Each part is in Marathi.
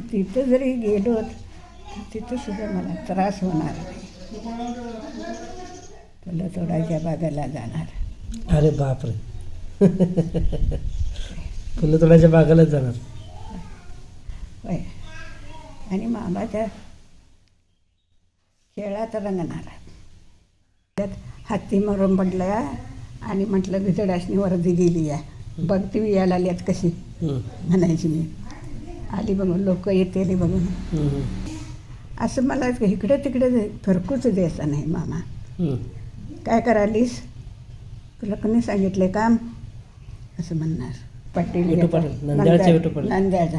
तिथं जरी गेलो तिथं सुद्धा मला त्रास होणार नाही. फुलं तोडायच्या बागाला जाणार. अरे बापरे. फुलं तोडायच्या बागालाच जाणार. होय. आणि मामाच्या खेळात रंगणार. त्यात हत्ती मरून पडला आणि म्हटलं भितडाशनी वर्दी गेली या बघ ती यायला आल्यात कशी. म्हणायची मी. आली बघून लोक येते बघून. असं मला इकडे तिकडे फिरकूच द्यायचं नाही मामा. काय करालीस? तुला कोणी सांगितले काम? असं म्हणणार. पाटील. नंद्याचा.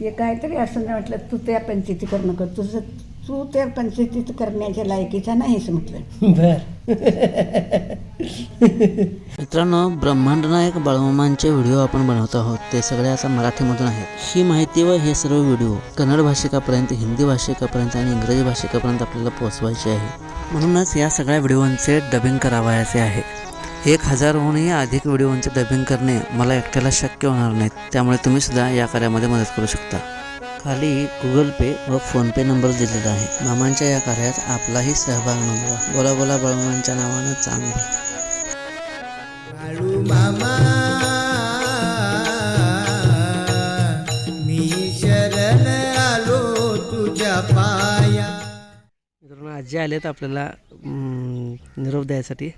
ते काहीतरी असं नाही म्हटलं तू त्या पंचायती करू. नको तुझं तू त्या पंचायतीत करण्याच्या लायकीचा नाहीस म्हटलं. बर. मित्रांनो ब्रह्मांड नायक बाळमामांचे व्हिडिओ आपण बनवत आहोत. ते सगळे आता मराठीमधून आहेत. ही माहिती व हे सर्व व्हिडिओ कन्नड भाषिकापर्यंत हिंदी भाषिकापर्यंत आणि इंग्रजी भाषिकापर्यंत आपल्याला पोहोचवायचे आहे. म्हणूनच या सगळ्या व्हिडिओंचे डबिंग करावायचे आहे. एक हजारहूनही अधिक व्हिडिओंचे डबिंग करणे मला एकट्याला शक्य होणार नाही. त्यामुळे तुम्ही सुद्धा या कार्यामध्ये मदत करू शकता. खाली गुगल पे व फोनपे नंबर दिलेला आहे. मामांच्या या कार्यात आपलाही सहभाग नोंदवा. बोला बोला बाळमामांच्या नावानं चांगलं. बाळू मामा मी शरण आलो तुझ्या पाया. मित्रांनो आजी आलेत आपल्याला निरोप द्यायसाठी.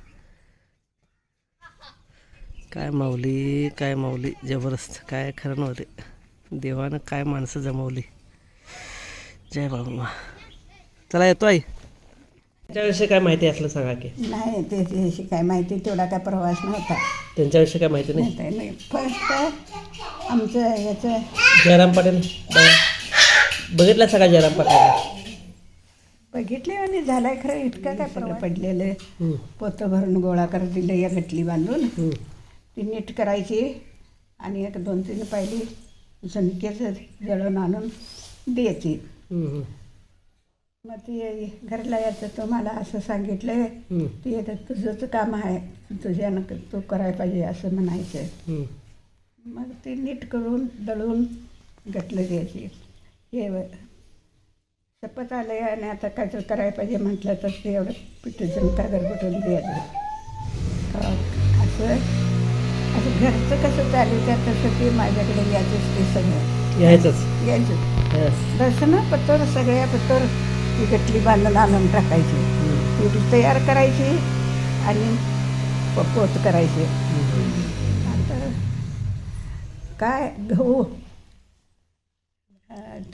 काय माऊली काय माऊली जबरदस्त काय खरं नव्हते. देवानं काय माणसं जमवली? जय बाबा चला येतो आई. त्यांच्याविषयी काय माहिती असलं सांगा की. नाही ते त्याची काय माहिती तेवढा काय प्रवास नव्हता. त्यांच्याविषयी काय माहिती नाही? नाही फर्स्ट आमचं याचं जयराम पाटील. बघा. बघितला सगळा जयराम पाटील. बघितले आणि झालाय खरं इतकं काय प्रवास. पडलेलं. पोतं भरून गोळा करत दिलं या गटली बांधून. ती नीट करायची. आणि एक दोन तीन पाहिली झणकेचं जळून आणून द्यायची. मग ती घरला यायचं तुम्हाला असं सांगितलं ते आता तुझंच काम आहे तुझ्यानं तू करायला पाहिजे असं म्हणायचं. मग ते नीट करून दळून घटलं द्यायची. हे शपथ आलं आणि आता काय तर करायला पाहिजे म्हटलं तर ते एवढं पिठं का गरगटून द्यायचं. घरचं कसं चालू त्या तसं ते माझ्याकडे यायचंच ते सगळं. यायचंच. यायचं. दर्शनं पत्तर सगळ्या पत्तर ती गटली बांधून आणून टाकायची. ती तयार करायची आणि पोत करायचे. आता काय गहू?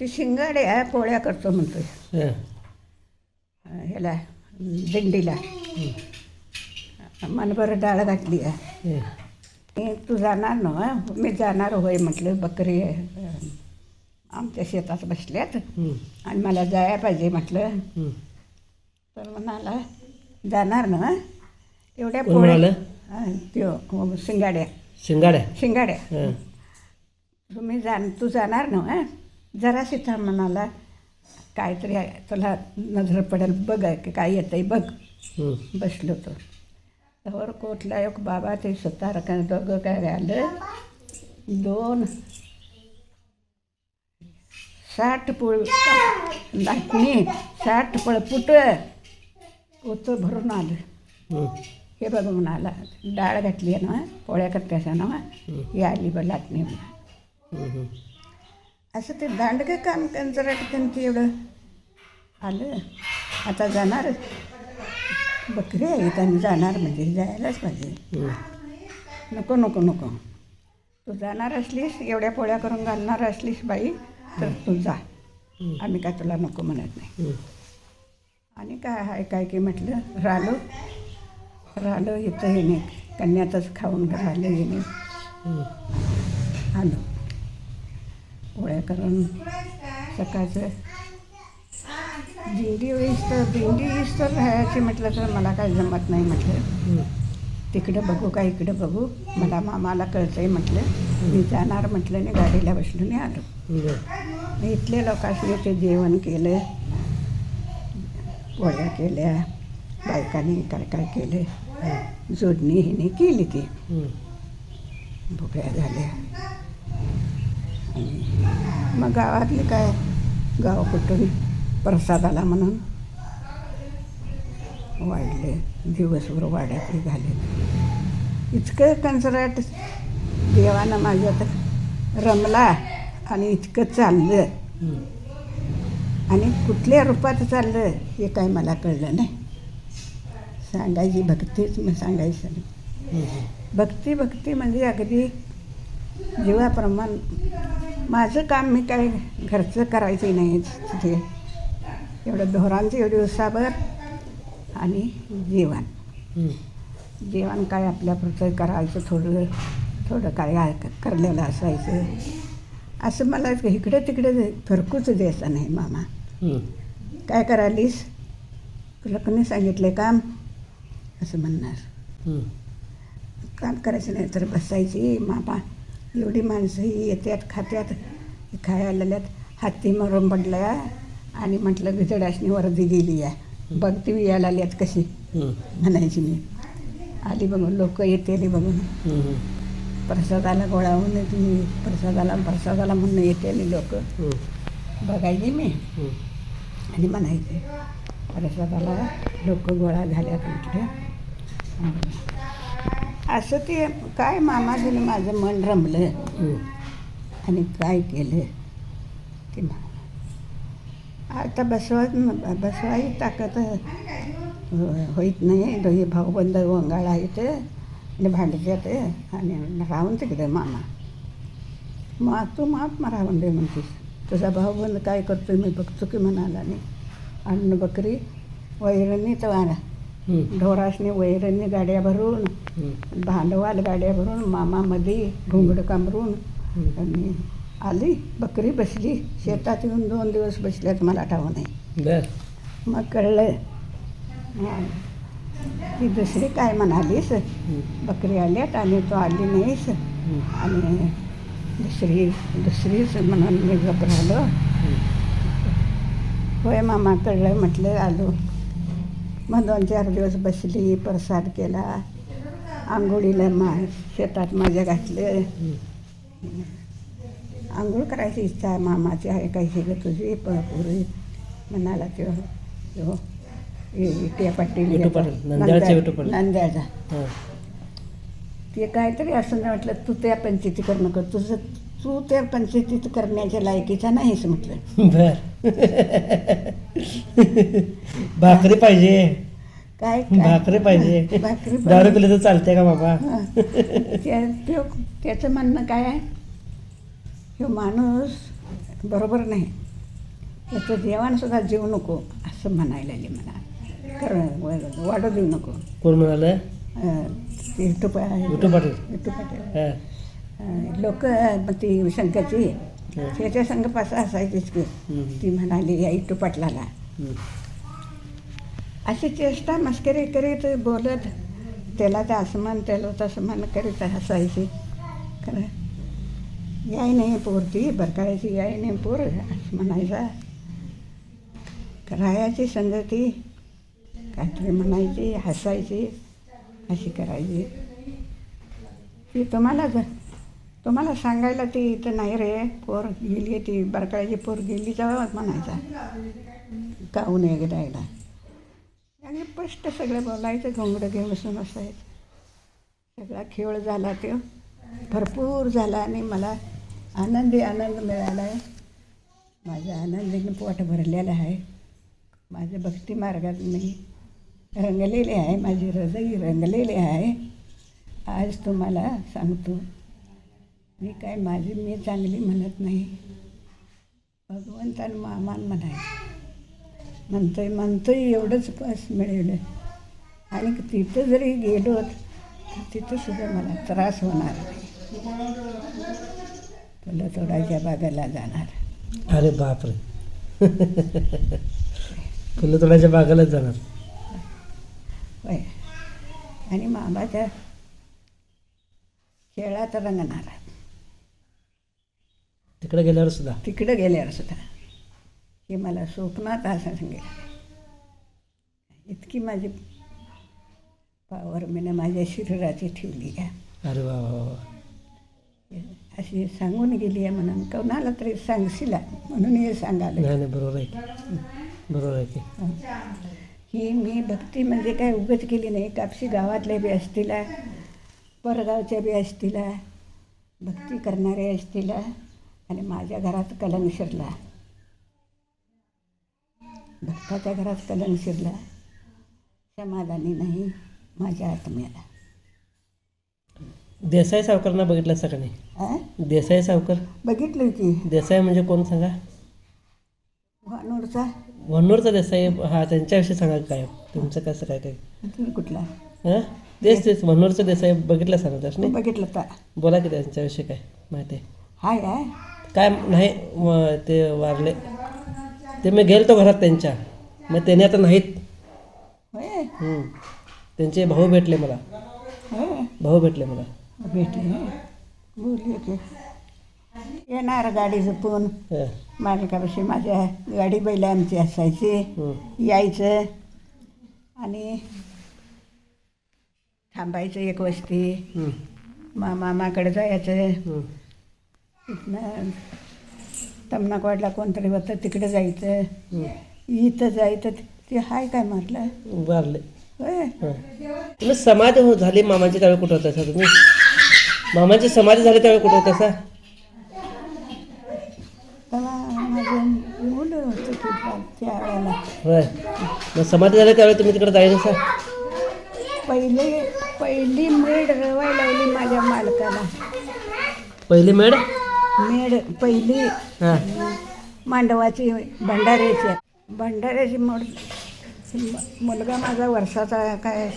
ती शिंगाड्या पोळ्या करतो म्हणतोय. अं, ह्याला दिंडीला. मनभर डाळ घातली आहे. तू जाणार ना मी जाणार होय म्हटलं बकरी आमच्या शेतात बसल्यात. आणि मला जायला पाहिजे म्हटलं. तर म्हणाला जाणार ना एवढ्या? हां, त्यो शिंगाड्या. शिंगाड्या? शिंगाड्या. तुम्ही जाण तू जाणार ना हं? जराशी थांब म्हणाला काहीतरी तुला नजर पडेल बघ की काय येतंय बघ. बसलो तो त्यावर कोटला एक बाबा ते काय दोघं काय आलं दोन. साठ पोळ लाटणी साठ पळपुट पोतं भरून आलं. हे. बघ म्हणाला डाळ घातली आहे ना पोळ्या करत्याच्या ना ही. आली बघ लाटणी म्हणा. असं ते दांडगं काम जरा त्यांचं एवढं आलं. आता जाणार. बकरी आहेत आणि जाणार म्हणजे जायलाच पाहिजे. नको नको नको. तू जाणार असलीस एवढ्या पोळ्या करून घालणार असलीस बाई तर तू जा. आम्ही काय तुला नको म्हणत नाही. आणि काय आहे काय की म्हटलं राहिलो राहिलो इथं येणे कन्यातच खाऊन राहिलं येणे. आलो. पोळ्या करून सकाळचं दिंडी वेळीस तर दिंडी तर राहायची म्हटलं तर मला काय जमत नाही म्हटलं. तिकडं बघू का इकडं बघू. मला मामाला कळतंय म्हटलं. मी जाणार म्हटलं आणि गाडीला बसलो आणि आलो इथल्या लोकांनी ते जेवण केलं पोळ्या केल्या बायकांनी काय काय केलं. जोडणी हिने केली ती. भोपळ्या झाल्या. मग गावातले काय? गाव कुठून? प्रसादाला म्हणून. वाढले. दिवसभर वाड्यात झाले इतकं कंसराट देवानं माझ्यात रमला आणि इतकं चाललं. आणि कुठल्या रूपात चाललं हे काय मला कळलं नाही. सांगायची भक्तीच मग सांगायचं भक्ती भक्ती म्हणजे अगदी जीवाप्रमाण. माझं काम मी काय घरचं करायचं नाही तिथे. एवढं ढोरांचं एवढी उसाभर आणि जेवण. जेवण काय आपल्यापुरतं करायचं थोडं थोडं काय करलेलं असायचं. असं मला इकडे तिकडे फिरकूच द्यायचं नाही मामा. काय करालीस तुला कोणी सांगितले काम? असं म्हणणार. काम करायचं नाही तर बसायची. मामा एवढी माणसं येतात खात्यात खायला आलेल्यात. हाती मरून पडल्या. आणि म्हटलं गिजडाशनी वर्दी गेली आहे. बघ ती यायला आल्यात कशी. म्हणायची मी. आली बघून लोक येते बघून. प्रसादाला गोळावून ती प्रसादाला प्रसादाला म्हणून येते लोक. बघायची मी. आणि म्हणायचे प्रसादाला लोक गोळा झाल्यात म्हटलं. असं ते काय मामाजीने माझं मन रमलं. आणि काय केलं? ते आता बसवा बसवाही ताकद हो- होईत नाही दोघे भाऊबंद वंगाळ आहेत आणि भांडच्यात आणि राहून तिकडे मामा. मग तू माप राहून दे म्हणतेस तुझा भाऊबंद काय करतोय मी बघतो की म्हणाला नाही. अन्न बकरी वैरणी तर ढोराशने वैरणी गाड्या भरून भांडवाल गाड्या भरून मामामध्ये घुंगड कामरून. आणि आली बकरी बसली. शेतात येऊन दोन दिवस बसल्यात मला ठाव नाही बर. मग कळलं हा. ती दुसरी काय म्हणालीस? बकरी आल्यात आणि तो आली नाहीस. आणि दुसरी दुसरीच म्हणून मी गप राहिलो होय मामा कळलं म्हटलं आलो. मग दोन चार दिवस बसली प्रसाद केला. आंघोळीला मा शेतात माझ्या घातलं. आंघोळ करायची इच्छा आहे मामाची आहे काही ग तुझी प पुरी म्हणाला तो तो विटे पाटील. नंद्याचा ते काहीतरी असं नाही म्हटलं तू त्या पंचायती करू. नको तुझं तू त्या पंचायतीत करण्याच्या लायकीचा नाहीस म्हटलं. बर. भाकरी पाहिजे. काय? भाकरी पाहिजे. भाकरी दारू. पिले तर चालते का बाबा? हा. त्या- त्यो- त्याचं म्हणणं काय आहे? ह्यो माणूस बरोबर नाही. त्याचं जेवणसुद्धा जेवू नको असं म्हणायला लागले मला. कारण वाढू देऊ नको. कोण म्हणाल? अं, ते विठू विठू पाटील. विठू पाटील. लोक ती शंकाची त्याच्या संघ पासा असायचीच की. ती म्हणाली या इटू पाटलाला. अशी चेष्टा मस्करी करीत बोलत त्याला ते असं म्हण त्याला तसं म्हण करीत हसायची खरं. याय नाही पोर ती बरकाळायची याय नाही पोर म्हणायचा राहायची संगती काहीतरी म्हणायची हसायची अशी करायची ती तुम्हाला तुम्हाला सांगायला ती इथं नाही रे पोर गेली ती बरकाळ्याची पोर गेली जावं म्हणायचा गाऊन एकदा एकदा आणि स्पष्ट सगळं बोलायचं घोंगडं घेऊन बसून असायचं सगळा खेळ झाला तो भरपूर झाला आणि मला आनंदी आनंद मिळाला आहे माझ्या आनंदीने पोट भरलेलं आहे. माझ्या भक्ती मार्गात मी रंगलेले आहे. माझी हृदय रंगलेले आहे. आज तुम्हाला सांगतो मी काय माझी मी चांगली म्हणत नाही. भगवंतान मामान म्हणाय म्हणतोय म्हणतोय एवढंच बस मिळवलं आणि तिथं जरी गेलो तर तिथंसुद्धा मला त्रास होणार नाही. तुला तोडायच्या बागाला जाणार. अरे बापरे. फुलं तोडायच्या बागालाच जाणार. होय. आणि मामाच्या खेळात रंगणार तिकडे गेल्यावर सुद्धा. तिकडं गेल्यावर सुद्धा. हे मला स्वप्नात असं सांगेल. इतकी माझी पावर मी माझ्या शरीराची ठेवली आहे. अरे वा वा वा. अशी सांगून गेली आहे म्हणून. कोणाला तरी सांगशीला म्हणून हे सांगाले. नाही नाही बरोबर आहे की. बरोबर आहे की. ही. मी भक्ती म्हणजे काय उगत केली नाही. कापशी गावातले बी असतील परगावच्या बी असतील भक्ती करणारे असतील आणि माझ्या घरात कलंक शिरला भक्ताच्या घरात कलंक शिरला समाधानी नाही माझ्या आत्म्याला. देसाई सावकारांना बघितलं सगळ्यांनी आ? देसाई सावकर? बघितलं की. देसाई म्हणजे कोण सांगा? वानूरचा. वन्नूरचा देसाई. हा त्यांच्याविषयी सांगा काय? तुमचं कसं काय काय? कुठला? हां? तेच तेच. वन्नूरचा देसाई बघितलं सांगा तू बघितलं का बोला की त्यांच्याविषयी काय माहिती आहे. हाय आहे काय नाही म- ते वारले. ते मी गेलतो घरात त्यांच्या. मग त्याने आता नाहीत. होय? हम्म. त्यांचे भाऊ भेटले मला. होय? भाऊ भेटले मला. बोलले की येणार गाडी जपून हं. मालकापाशी माझ्या गाडी बैल आमची असायची. यायचं आणि थांबायचं एक वस्ती. मा मामाकडे जायचं. तिथनं तमनाकवाडला कोणतरी होतं तिकडे जायचं. इथं जायचं ते हाय काय म्हटलं वारले होय हं. हो- झाली मामाची त्यावेळी कुठं होता तुम्ही मामाची समाधी झाली त्यावेळी कुठं? होता मुलं होतं की त्या- त्या वेळेला. होय. मग समाधी झाली त्यावेळी तुम्ही तिकडे जायचं सा पहिले पहिली मेड रवाय लावली माझ्या मालकाला. पहिली मेड मेड पहिली हां. मांडवाची भंडाऱ्याची. भंडाऱ्याची मोड मुलगा माझा वर्षाचा काय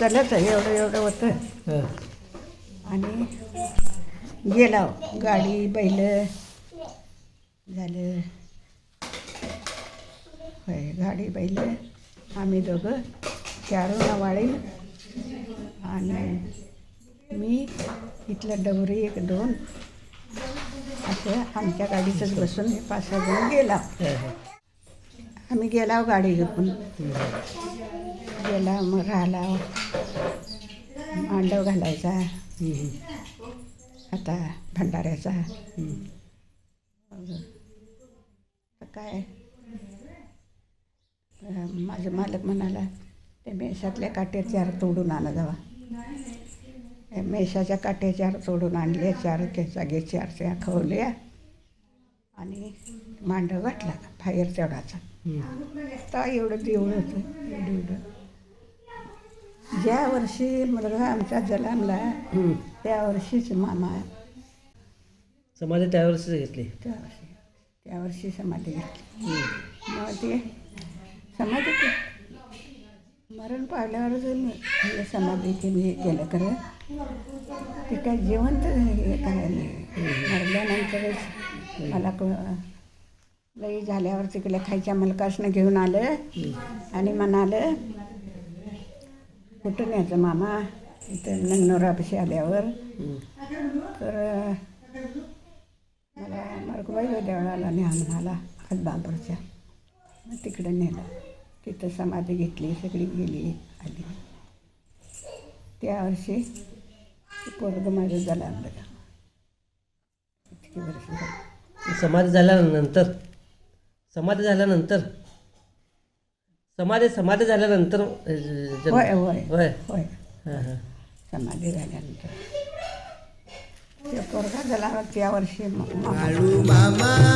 चलत एवढं एवढं होतं. हां. आणि गेला गाडी बैल. झालं. होय गाडी बैल. आम्ही दोघं. चारून वाळी आणि मी इथलं डवरी एक दोन. असं आमच्या गाडीतच बसून हे पाच सहा जण गेला. हां, हां. आम्ही गेला गाडी घेऊन. गेला मग राहिला. मांडव घालायचा. आता भंडाऱ्याचा. काय? माझं मालक म्हणाला ते मेषातल्या काट्या चार तोडून आणा जावा मेषाच्या काट्या चार तोडून आणल्या चार जागे चार त्या खवल्या आणि मांडव घातला बाहेर तेवढाचा. तर एवढं देऊळ होतं एवढं एवढं. ज्या वर्षी मुलगा आमचा जन्मला. त्या वर्षीच मामा समाधी त्यावेळेस घेतली. त्या वर्षी त्या वर्षी समाधी घेतली. मग ते समाधी के- मरण पावल्यावरच हे समाधी केली हे केलं खरं ते काय जिवंत हे करायला नाही. मरल्यानंतरच मला क लई झाल्यावर तिकडे खायच्या मलकासनं घेऊन आलं आणि म्हणालं कुठं न्यायचं? मामा इथं नंगनोरापाशी आल्यावर. तर मला मरकुबाई देवळाला न्या म्हणाला हातबांबरच्या मग तिकडे नेलं. तिथं समाधी घेतली सगळी गेली आली. त्या वर्षी पोरगं माझं झालं इतकी वर्ष समाधी झाल्यानंतर समाधी झाल्यानंतर समाधी समाधी झाल्यानंतर होय होय. होय. होय. समाधी झाल्यानंतर. झाला त्या वर्षी मामा.